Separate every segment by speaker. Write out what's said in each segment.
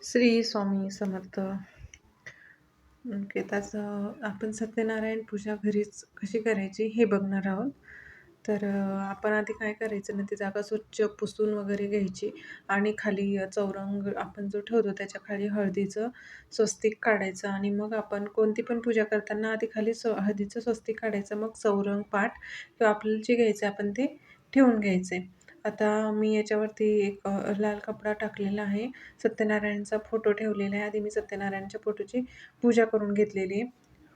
Speaker 1: Shri Swami Samarth. Okay त्याचं आपण सत्यनारायण पूजा घरीच कशी करायची हे बघणार आहोत. तर आपण आधी काय करायचं ना ती जागा स्वच्छ पुसून वगैरे घ्यायची आणि खाली चौरंग आपण जो ठेवतो त्याच्याखाली हळदीचं स्वस्तिक काढायचं आणि मग आपण कोणती पण पूजा करताना आधी खाली स्व हळदीचं स्वस्तिक काढायचं मग चौरंग पाट किंवा आपल्याला जे घ्यायचं आपण ते ठेवून घ्यायचे. आता मी याच्यावरती एक लाल कपडा टाकलेला आहे. सत्यनारायणचा फोटो ठेवलेला आहे. आधी मी सत्यनारायणच्या फोटोची पूजा करून घेतलेली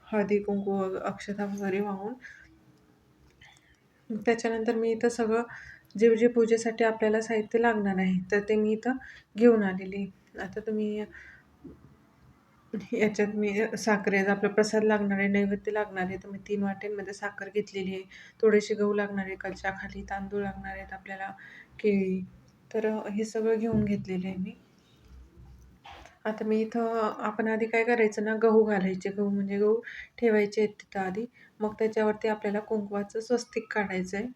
Speaker 1: हळदी कुंकू अक्षता वगैरे वाहून. त्याच्यानंतर मी इथं सगळं जे जे पूजेसाठी आपल्याला साहित्य लागणार आहे तर ते मी इथं घेऊन आलेली आता तुम्ही याच्यात मी साखरेचा आपला प्रसाद लागणार आहे नैवेद्य लागणार आहे. तर मी तीन वाट्यांमध्ये साखर घेतलेली आहे. थोडेसे गहू लागणार आहे कलशाखाली तांदूळ लागणार आहेत आपल्याला केळी. तर हे सगळं घेऊन घेतलेलं आहे मी. आता मी इथं आपण आधी काय करायचं ना गहू घालायचे. गहू म्हणजे गहू ठेवायचे आहेत तिथं आधी. मग त्याच्यावरती आपल्याला कुंकवाचं स्वस्तिक काढायचं आहे.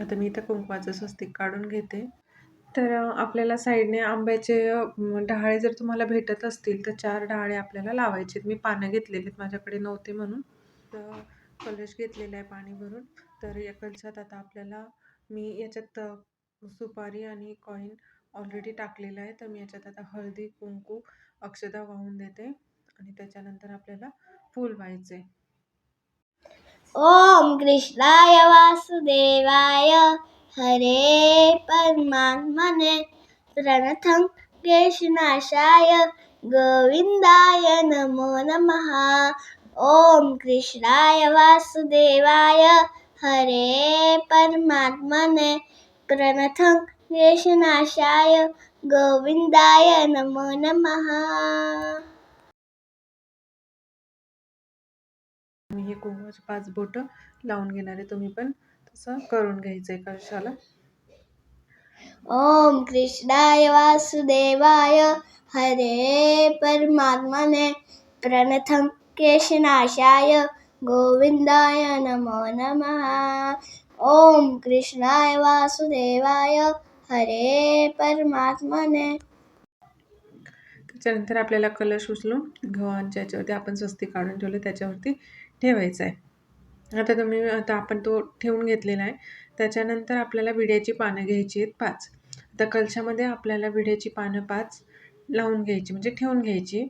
Speaker 1: आता मी इथं कुंकवाचं स्वस्तिक काढून घेते. तर आपल्याला साईडने आंब्याचे डहाळे जर तुम्हाला भेटत असतील तर चार डहाळे आपल्याला लावायचे आहेत मी पानं घेतलेली आहेत माझ्याकडे नव्हते म्हणून. तर कलश घेतलेला आहे पाणी भरून. तर या कलशात आता आपल्याला मी याच्यात सुपारी आणि कॉईन ऑलरेडी टाकलेलं आहे. तर मी याच्यात आता हळदी कुंकू अक्षता वाहून देते. आणि त्याच्यानंतर आपल्याला फूल व्हायचे.
Speaker 2: ओम कृष्णाय वासुदेवाय. हरे परमात्मने प्रणथम कृष्णाशाय गोविंदाय नमो नमः. ओम कृष्णाय वासुदेवाय हरे परमात्मने प्रणथं कृष्णाशाय गोविंदाय नमो नमः.
Speaker 1: मी हे कुंकवाचे पाच बोटं लावून घेणार आहे. तुम्ही पण तसं करून घ्यायचं आहे कलशाला
Speaker 2: ॐ कृष्णाय वासुदेवाय. हरे परमात्मने प्रणथं केशनाशाय. गोविन्दाय नमो नमः. ॐ कृष्णाय वासुदेवाय. हरे परमात्मने.
Speaker 1: त्याच्यानंतर आपल्याला कलश उचलून गव्हांच्या याच्यावरती आपण स्वस्ती काढून ठेवले त्याच्यावरती ठेवायचा आहे आता तुम्ही आता आपण तो ठेवून घेतलेला आहे. त्याच्यानंतर आपल्याला विड्याची पानं घ्यायची आहेत पाच. आता कलशामध्ये आपल्याला विड्याची पानं पाच लावून घ्यायची म्हणजे ठेवून घ्यायची.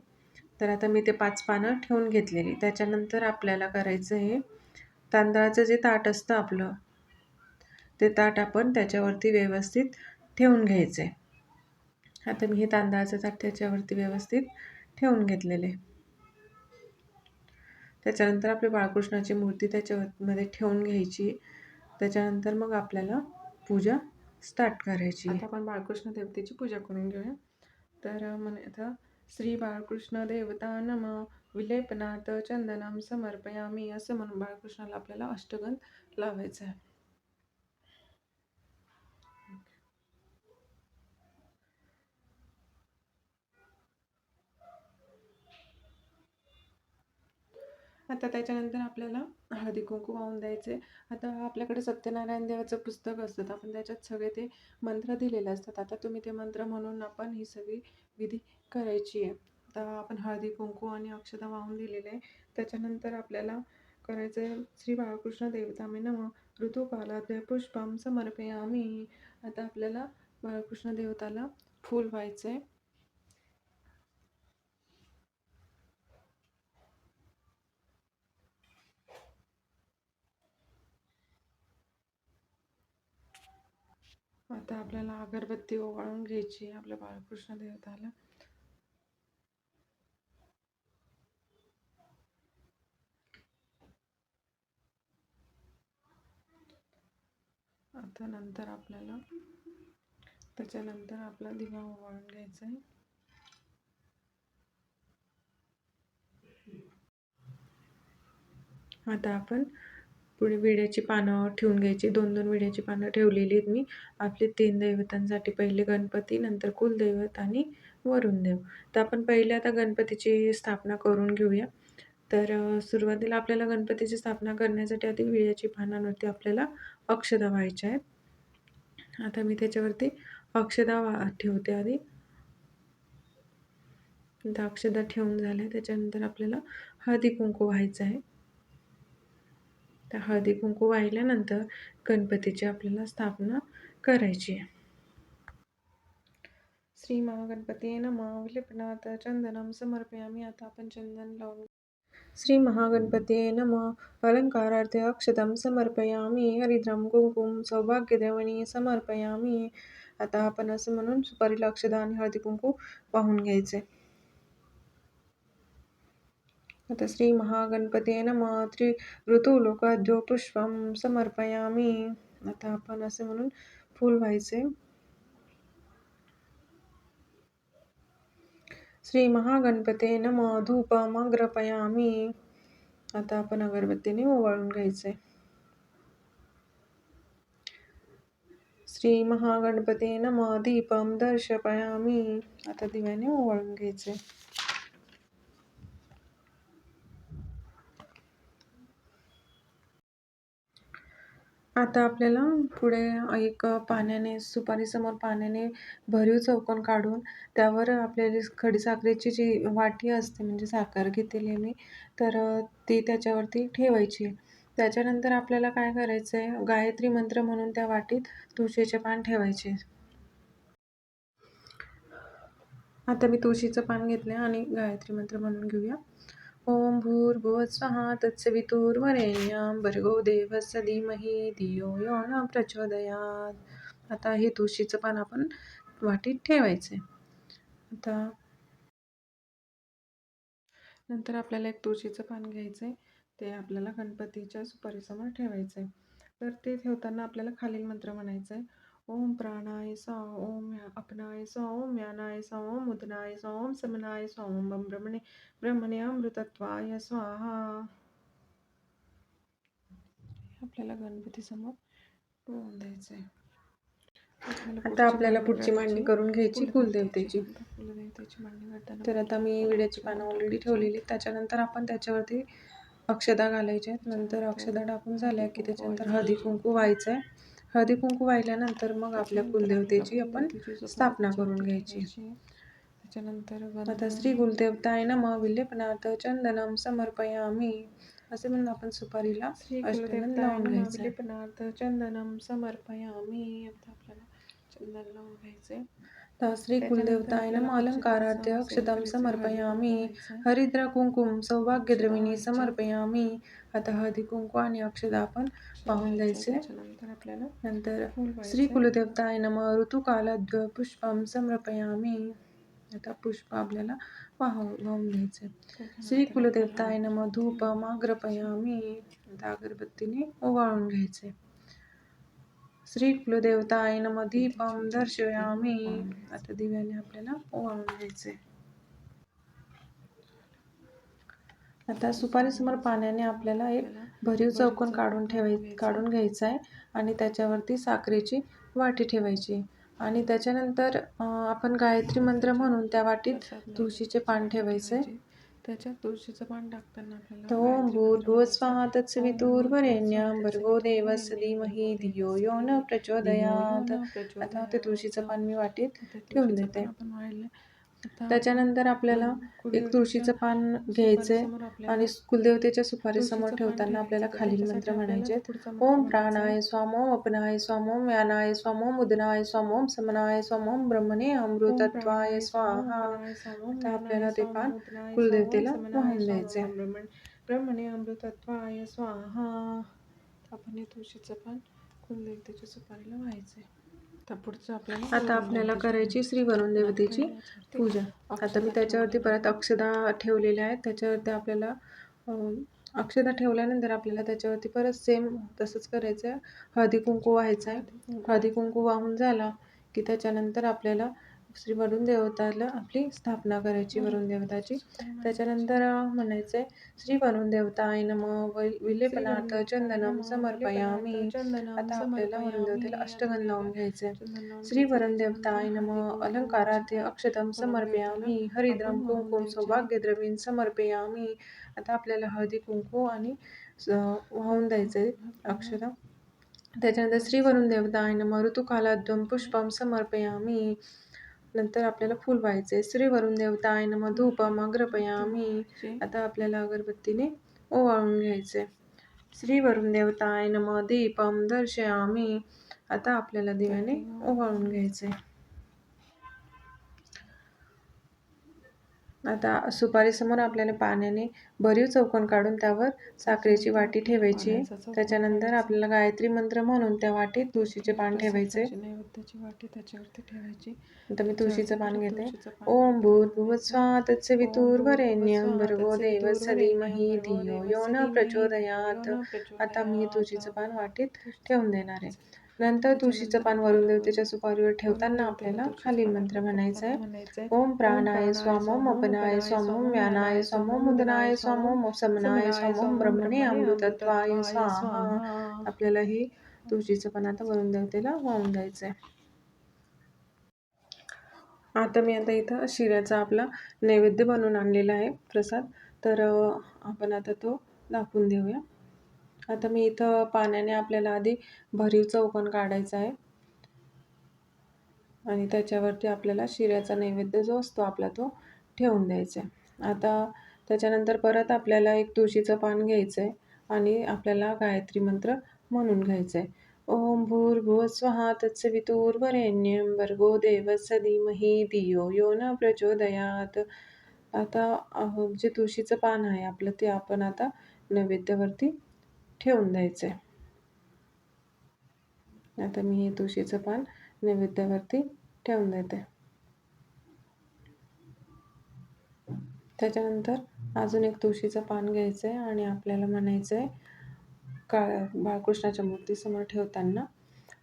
Speaker 1: तर आता मी ते पाच पानं ठेवून घेतलेली. त्याच्यानंतर आपल्याला करायचं आहे तांदळाचं जे ताट असतं आपलं ते ताट आपण त्याच्यावरती व्यवस्थित ठेवून घ्यायचं आहे आता मी हे तांदळाचं ताट त्याच्यावरती व्यवस्थित ठेवून घेतलेले त्याच्यानंतर आपली बाळकृष्णाची मूर्ती त्याच्यामध्ये ठेवून घ्यायची. त्याच्यानंतर मग आपल्याला पूजा स्टार्ट करायची. आता आपण बाळकृष्ण देवतेची पूजा करून घेऊया. तर म्हणे आता श्री बाळकृष्ण देवता नम विलेपनाथ चंदनम समर्पयामी असं म्हणून बाळकृष्णाला आपल्याला अष्टगंध लावायचं आहे. आता त्याच्यानंतर आपल्याला हळदी कुंकू वाहून द्यायचे. आता आपल्याकडे सत्यनारायण देवाचं पुस्तक असतं आपण त्याच्यात सगळे ते मंत्र दिलेले असतात. आता तुम्ही ते मंत्र म्हणून आपण ही सगळी विधी करायची आहे. आता आपण हळदी कुंकू आणि अक्षता वाहून दिलेले आहे. त्याच्यानंतर आपल्याला करायचं आहे श्री बाळकृष्ण देवतामे नम. ऋतुकालाद्य पुष्पम समर्पयामी. आता आपल्याला बाळकृष्ण देवताला फूल व्हायचं आहे आता आपल्याला अगरबत्ती ओवाळून घ्यायची आपल्या बाळकृष्ण देवताला. आता नंतर आपल्याला त्याच्यानंतर आपला दिवा ओवाळून घ्यायचा आहे. आता आपण पुढे विड्याची पानं ठेवून घ्यायची. दोन दोन विड्याची पानं ठेवलेली आहेत मी. आपले तीन दैवतांसाठी पहिले गणपती नंतर कुलदैवत आणि वरुण देव तर आपण पहिले आता गणपतीची स्थापना करून घेऊया. तर सुरुवातीला आपल्याला गणपतीची स्थापना करण्यासाठी आधी विड्याची पानांवरती आपल्याला अक्षदा व्हायच्या आहेत. आता मी त्याच्यावरती अक्षदा वा ठेवते आधी. अक्षदा ठेवून झाल्या. त्याच्यानंतर आपल्याला हळदी कुंकू व्हायचं आहे. त्या हळदी कुंकू वाहिल्यानंतर गणपतीची आपल्याला स्थापना करायची आहे. श्री महागणपती नम. विलिपनाथ चंदनम समर्पयामी. आता आपण चंदन लावून श्री महागणपती नम. अलंकारार्थ अक्षतम समर्पयामी. हरिद्रम कुंकुम सौभाग्यदेवणी समर्पयामी. आता आपण असं म्हणून सुपारीला अक्षदा आणि हळदी कुंकू वाहून घ्यायचे. आता श्रीमहागणपतेन महागणपती त्रि ऋतुलोकाद्यो पुष्पम समर्पयामी। आता आपण असे म्हणून फूल व्हायचे. श्री महागणपते नमः। धूपम अग्रपयामी। आता आपण अगरबत्तीने ओवाळून घ्यायचे. श्री महागणपते नमः। दीपम दर्शपयामी। आता दिव्याने ओवाळून घ्यायचे. आता आपल्याला पुढे एक पाण्याने सुपारीसमोर पाण्याने भरीव चौकोन काढून त्यावर आपल्याला खडीसाखरेची जी वाटी असते म्हणजे साखर घेतलेली मी तर ती त्याच्यावरती ठेवायची. त्याच्यानंतर आपल्याला काय करायचं आहे गायत्री मंत्र म्हणून त्या वाटीत तुळशीचे पान ठेवायचे. आता मी तुळशीचं पान घेतलं आणि गायत्री मंत्र म्हणून घेऊया. ओम भूर्भुवः स्वहा तत्सवितुर्वरेण्यं भर्गो देवस्य धीमहि धियो यो न प्रचोदयात. आता हे तुळशीचं पान आपण वाटीत आहे आता नंतर आपल्याला एक तुळशीचं पान घ्यायचं आहे ते आपल्याला गणपतीच्या सुपारीसमोर ठेवायचं आहे तर ते ठेवताना आपल्याला खालील मंत्र म्हणायचं आहे ओम प्राणाय सा ओम अपनाय सा ओम यानाय सा ओम उदनाय सा ओम समनाय सा ओम बम ब्रह्मणे ब्रह्मणे अमृतत्वाय स्वाहा. आपल्याला गणपती समोर द्यायचं आहे आता आपल्याला पुढची मांडणी करून घ्यायची कुलदेवतेची कुलदेवतेची मांडणी करताना तर आता मी विड्याची पानं ऑलरेडी ठेवलेली त्याच्यानंतर आपण त्याच्यावरती अक्षदा घालायच्या आहेत. नंतर अक्षदा टाकून झाल्या की त्याच्यानंतर हळदी कुंकू व्हायचं आहे हळदी कुंकू वाहिल्यानंतर मग आपल्या कुलदेवतेची आपण स्थापना करून घ्यायची. त्याच्यानंतर आता श्री कुलदेवताय नमः विल्लेपनाथ चंदनम समर्पयामी असे म्हणून आपण सुपारीला अष्टगंध लावून घ्यायचं. विल्लेपनाथ चंदनम समर्पयामी. आता आपल्याला चंदन लावून घ्यायचे श्री कुलदेवताय नमः अलंकारार्थ अक्षतम समर्पयामी. हरिद्र कुंकुम सौभाग्यद्रविणी समर्पयामी आता हळदी कुंकू आणि अक्षदा आपण वाहून द्यायचे नंतर आपल्याला नंतर श्री कुलदेवताय नमः ऋतुकालाद्य पुष्पम समर्पयामी. आता पुष्प आपल्याला वाहू वाहून घ्यायचे. श्री कुलदेवताय नमः धूपम अग्रपयामी आता अगरबत्तीने ओवाळून घ्यायचे. श्री कुलदेवताय नमः दीपम दर्शयामी. आता दिव्याने आपल्याला ओवाळून घ्यायचे आता सुपारीसमोर पाण्याने आपल्याला एक भरीव चौकोन काढून ठेवाय काढून घ्यायचा आहे आणि त्याच्यावरती साखरेची वाटी ठेवायची. आणि त्याच्यानंतर आपण गायत्री मंत्र म्हणून त्या वाटीत तुळशीचे पान ठेवायचे. त्याच्यात तुळशीचं पान टाकताना आपल्याला ओम भूर्भुवः स्वाहा तत्सवितुर्वरेण्यं भर्गो देवस्य धीमहि धियो यो न प्रचोदयात. आता ते तुळशीचं पान मी वाटीत ठेवून देते. त्याच्यानंतर आपल्याला एक तुळशीचं पान घ्यायचंय आणि कुलदेवतेच्या सुपारीसमोर ठेवताना आपल्याला खालील मंत्र म्हणायचे ओम प्राणाय स्वाम ओम अपनाय स्वाम ओम यानाय स्वाम ओम उदनाय स्वाम ओम समनाय स्वाम ओम ब्रह्मणे अमृतत्वाय स्वाहा. आता आपल्याला ते पान कुलदेवतेला वाहून द्यायचे ब्रह्मणे अमृतत्वाय स्वाहा. आपण हे तुळशीचं पान कुलदेवतेच्या सुपारीला व्हायचे पुढचं आपल्याला आता आपल्याला करायची श्री वरुण देवतेची पूजा. आता मी त्याच्यावरती परत अक्षदा ठेवलेल्या आहेत. त्याच्यावरती आपल्याला अक्षदा ठेवल्यानंतर आपल्याला त्याच्यावरती परत सेम तसंच करायचं आहे हळदी कुंकू व्हायचं आहे हळदी कुंकू वाहून झाला की त्याच्यानंतर आपल्याला श्री वरुण देवताला आपली स्थापना करायची वरुण देवताची त्याच्यानंतर अं, म्हणायचं आहे श्री वरुण देवताय नमः वै- विलेपनाथ चंदनम समर्पयामी. आता आपल्याला वरुण देवतेला अष्टगंध लावून घ्यायचे श्री वरुण देवताय नमः अलंकारार्थ अक्षतम समर्पयामी. हरिद्रम कुंकुम सौभाग्यद्रवीण समर्पयामी. आता आपल्याला हळदी कुंकू आणि वाहून द्यायचे अक्षता त्याच्यानंतर श्रीवरुण देवताय नमः ऋतुकालाद्वं पुष्पं समर्पयामी. नंतर आपल्याला फूल व्हायचे श्रीवरुण देवताय नमः धूपम अग्रपयामी आता आपल्याला अगरबत्तीने ओवाळून घ्यायचे श्रीवरुण देवताय नमः दीपम दर्शयामी. आता आपल्याला दिव्याने ओवाळून घ्यायचे आता सुपारीसमोर आपल्याला पाण्याने भरीव चौकोन काढून त्यावर साखरेची वाटी ठेवायची. त्याच्यानंतर आपल्याला गायत्री मंत्र म्हणून त्या वाटीत तुळशीचे पान ठेवायचे.
Speaker 3: नैवेद्याची वाटी त्याच्यावरती ठेवायची.
Speaker 1: आता मी तुळशीचं पान घेते. ओम भूर्भुवः स्वः तत्सवितुर्वरेण्यं भर्गो देवस्य धीमहि धियो यो न प्रचोदयात. आता मी तुळशीचं पान वाटीत ठेवून देणार आहे. नंतर तुळशीचं पान वरून देवतेच्या सुपारीवर ठेवताना आपल्याला खालील मंत्र म्हणायचा आहे ओम प्राणाय स्वामोम अपनाय स्वामोम व्यानाय स्वामोम उदनाय स्वामोम समनाय स्वामोम ब्रह्मणे अमृतत्वाय स्वाहा. आपल्याला ही तुळशीचं पान आता वरून देवतेला वाहून द्यायचं आहे आता मी आता इथं शिऱ्याचा आपला नैवेद्य बनवून आणलेला आहे प्रसाद. तर आपण आता तो दाखवून देऊया. आता मी इथं पाण्याने आपल्याला आधी भरीव चौकण काढायचा आहे. आणि त्याच्यावरती आपल्याला शिऱ्याचा नैवेद्य जो असतो आपला तो ठेवून द्यायचा आहे. आता त्याच्यानंतर परत आपल्याला एक तुळशीचं पान घ्यायचं आहे आणि आपल्याला गायत्री मंत्र म्हणून घ्यायचं आहे ओम भूर्भुव स्वहा तत्सवितुर्वरेण्यं भर्गो देवस्य धीमही धियो यो न प्रचोदयात. आता जे तुळशीचं पान आहे आपलं ते आपण आता नैवेद्यावरती ठेवून द्यायचं. आहे आता मी हे तुळशीचं पान नैवेद्यावरती ठेवून देते. त्याच्यानंतर अजून एक तुळशीचं पान घ्यायचं आहे आणि आपल्याला म्हणायचं आहे का बाळकृष्णाच्या मूर्तीसमोर ठेवताना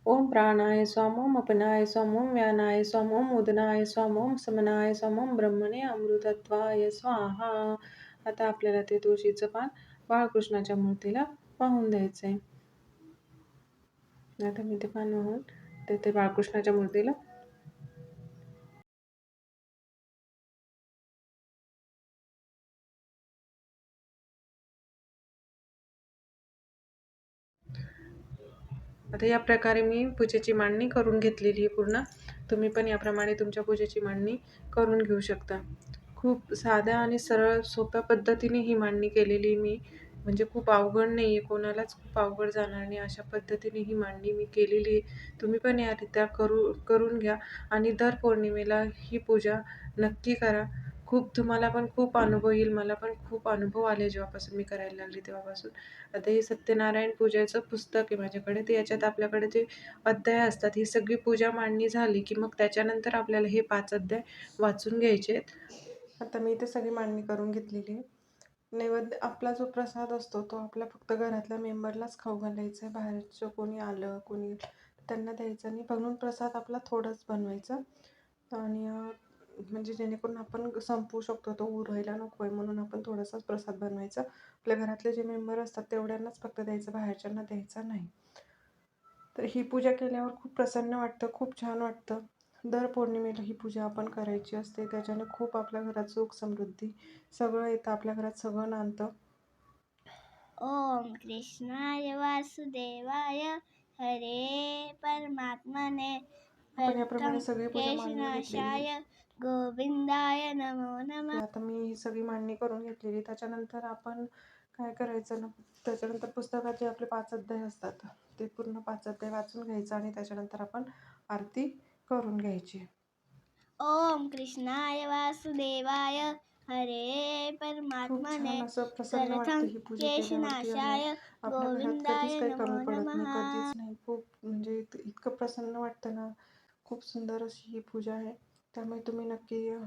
Speaker 1: ओम प्राणाय स्वामोम अपनाय स्वामोम व्यानाय स्वामोम उदनाय स्वामोम समनाय स्वामोम ब्रह्मणे अमृतत्वाय स्वाहा. आता आपल्याला ते तुळशीचं पान बाळकृष्णाच्या मूर्तीला वाहून द्यायचं. आहे आता मी ते पान वाहून ते ते बाळकृष्णाच्या मूर्तीला आता या प्रकारे मी पूजेची मांडणी करून घेतलेली आहे पूर्ण. तुम्ही पण याप्रमाणे तुमच्या पूजेची मांडणी करून घेऊ शकता. खूप साध्या आणि सरळ सोप्या पद्धतीने ही मांडणी केलेली मी. म्हणजे खूप अवघड नाही आहे कोणालाच खूप अवघड जाणार नाही. अशा पद्धतीने ही मांडणी मी केलेली आहे. तुम्ही पण या रित्या करू करून घ्या आणि दर पौर्णिमेला ही पूजा नक्की करा. खूप तुम्हाला पण खूप अनुभव येईल. मला पण खूप अनुभव आले जेव्हापासून मी करायला लागली तेव्हापासून. आता हे सत्यनारायण पूजेचं पुस्तक आहे माझ्याकडे. ते याच्यात आपल्याकडे जे अध्याय असतात ही सगळी पूजा मांडणी झाली की मग त्याच्यानंतर आपल्याला हे पाच अध्याय वाचून घ्यायचे आहेत आता मी इथे सगळी मांडणी करून घेतलेली आहे. नैवेद्य आपला जो प्रसाद असतो तो आपल्या फक्त घरातल्या मेंबरलाच खाऊ घालायचा आहे. बाहेरचं कोणी आलं कोणी त्यांना द्यायचं नाही बनवून प्रसाद आपला थोडाच बनवायचा. आणि म्हणजे जेणेकरून आपण संपवू शकतो तो उरवायला नको आहे म्हणून आपण थोडासाच प्रसाद बनवायचा. आपल्या घरातले जे मेंबर असतात तेवढ्यांनाच फक्त द्यायचं बाहेरच्यांना द्यायचा नाही. तर ही पूजा केल्यावर खूप प्रसन्न वाटतं खूप छान वाटतं. दर पौर्णिमेला ही पूजा आपण करायची असते. त्याच्याने खूप आपल्या घरात सुख समृद्धी सगळं येतं. आपल्या घरात सगळं नांदतं.
Speaker 2: ओम कृष्णाय वासुदेवाय हरे परमात्मने.
Speaker 1: आपण याप्रमाणे सगळी पूजा मांडून घेतलेली
Speaker 2: केशनाशाय गोविंदाय नमो नमः.
Speaker 1: आता मी ही सगळी मांडणी करून घेतलेली. त्याच्यानंतर आपण काय करायचं ना त्याच्यानंतर पुस्तकात जे आपले पाच अध्याय असतात. ते पूर्ण पाच अध्याय वाचून घ्यायचं आणि त्याच्यानंतर आपण आरती करून घ्यायची.
Speaker 2: ओम कृष्णाय वासुदेवाय. हरे परमात्मने
Speaker 1: असं प्रसन्न वाटतं ही पूजा केल्यावरती आणि
Speaker 2: केशनाशाय
Speaker 1: आपल्या घरात
Speaker 2: गोविंदाय
Speaker 1: कधीच काही
Speaker 2: नमो
Speaker 1: कमी पडत नाही
Speaker 2: नमः.
Speaker 1: कधीच नाही. खूप म्हणजे इत- इतकं प्रसन्न वाटतं ना. खूप सुंदर अशी ही पूजा आहे. त्यामुळे तुम्ही नक्की अं,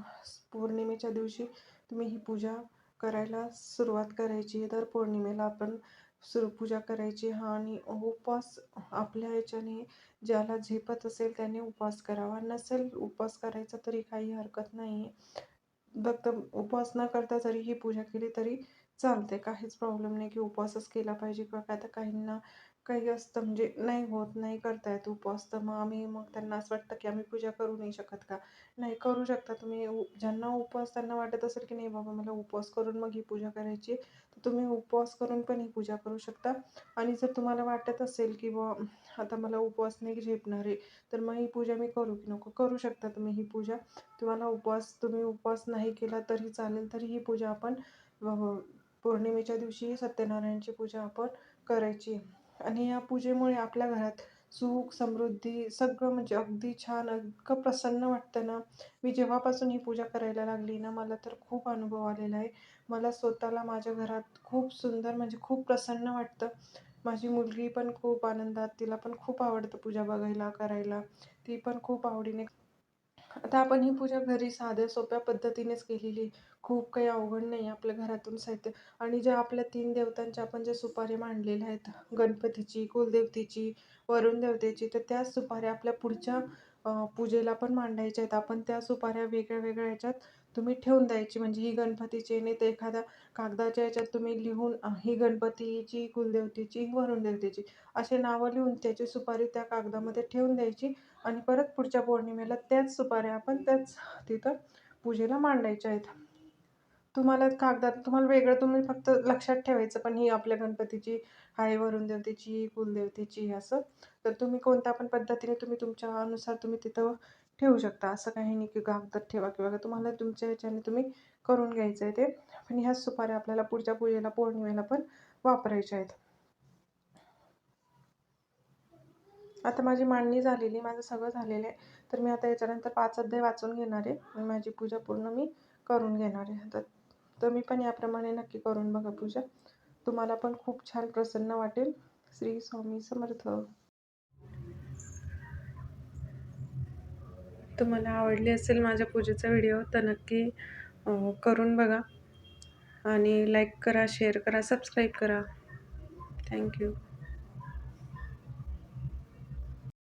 Speaker 1: पौर्णिमेच्या दिवशी तुम्ही ही पूजा करायला सुरुवात करायची. दर पौर्णिमेला आपण सुरपूजा करायची. हा आणि उपवास आपल्या ह्याच्याने ज्याला झेपत असेल त्याने उपवास करावा. नसेल उपवास करायचा तरी काही हरकत नाही. आहे फक्त उपवास न करता जरी ही पूजा केली तरी चालते. काहीच प्रॉब्लेम नाही की उपवासच केला पाहिजे किंवा काय तर काहींना काही असतं म्हणजे नाही होत नाही करता येत उपवास तर मग आम्ही मग त्यांना असं वाटतं की आम्ही पूजा करू नाही शकत का? नाही करू शकता तुम्ही. उ- ज्यांना उपवास त्यांना वाटत असेल की नाही बाबा मला उपवास करून मग ही पूजा करायची तर तुम्ही उपवास करून पण ही पूजा करू शकता. आणि जर तुम्हाला वाटत असेल की बुवा
Speaker 3: आता मला उपवास नाही झेपणार आहे तर मग ही पूजा मी करू की नको? करू शकता तुम्ही ही पूजा. तुम्हाला उपवास तुम्ही उपवास नाही केला तरी चालेल तरी ही पूजा आपण पौर्णिमेच्या दिवशी सत्यनारायणची पूजा आपण करायची आणि या पूजेमुळे आपल्या घरात सुख समृद्धी सगळं म्हणजे अगदी छान इतकं प्रसन्न वाटतं ना. मी जेव्हापासून ही पूजा करायला लागली ना मला तर खूप अनुभव आलेला आहे. मला स्वतःला माझ्या घरात खूप सुंदर म्हणजे खूप प्रसन्न वाटतं. माझी मुलगी पण खूप आनंदात तिला पण खूप आवडतं पूजा बघायला करायला. ती पण खूप आवडीने आता आपण ही पूजा घरी साध्या सोप्या पद्धतीनेच केलेली. खूप काही अवघड नाही आपल्या घरातून साहित्य. आणि ज्या आपल्या तीन देवतांच्या आपण ज्या सुपाऱ्या मांडलेल्या आहेत गणपतीची कुलदेवतेची वरुण देवतेची तर त्या सुपाऱ्या आपल्या पुढच्या पूजेला पण मांडायच्या आहेत. आपण त्या सुपाऱ्या वेगळ्या वेगळ्या ह्याच्यात तुम्ही ठेवून द्यायची. म्हणजे ही गणपतीची नाही तर एखाद्या कागदाच्या ह्याच्यात तुम्ही लिहून ही गणपतीची कुलदेवतेची वरुण देवतेची असे नावं लिहून त्याची सुपारी त्या कागदामध्ये ठेवून द्यायची. आणि परत पुढच्या पौर्णिमेला त्याच सुपाऱ्या आपण त्याच तिथं पूजेला मांडायच्या आहेत. तुम्हाला कागदात तुम्हाला वेगळं तुम्ही फक्त लक्षात ठेवायचं पण ही आपल्या गणपतीची आहे वरुण देवतेची कुलदेवतेची असं. तर तुम्ही कोणत्या पण पद्धतीने तुम्ही तुमच्या अनुसार तुम्ही तिथं ठेवू शकता. असं काही नाही की कागदात ठेवा किंवा तुम्हाला तुमच्या ह्याच्याने तुम्ही करून घ्यायचं आहे ते. पण ह्याच सुपाऱ्या आपल्याला पुढच्या पूजेला पौर्णिमेला पण वापरायच्या आहेत. आता माझी मांडणी झालेली माझं सगळं झालेलं आहे. तर मी आता याच्यानंतर पाच अध्याय वाचून घेणार आहे. आणि माझी पूजा पूर्ण मी करून घेणार आहे. तर तुम्ही पण याप्रमाणे नक्की करून बघा पूजा. तुम्हाला पण खूप छान प्रसन्न वाटेल. श्री स्वामी समर्थ. तुम्हाला आवडली असेल माझ्या पूजेचा व्हिडिओ तर नक्की करून बघा. आणि लाईक करा शेअर करा सबस्क्राईब करा. थँक्यू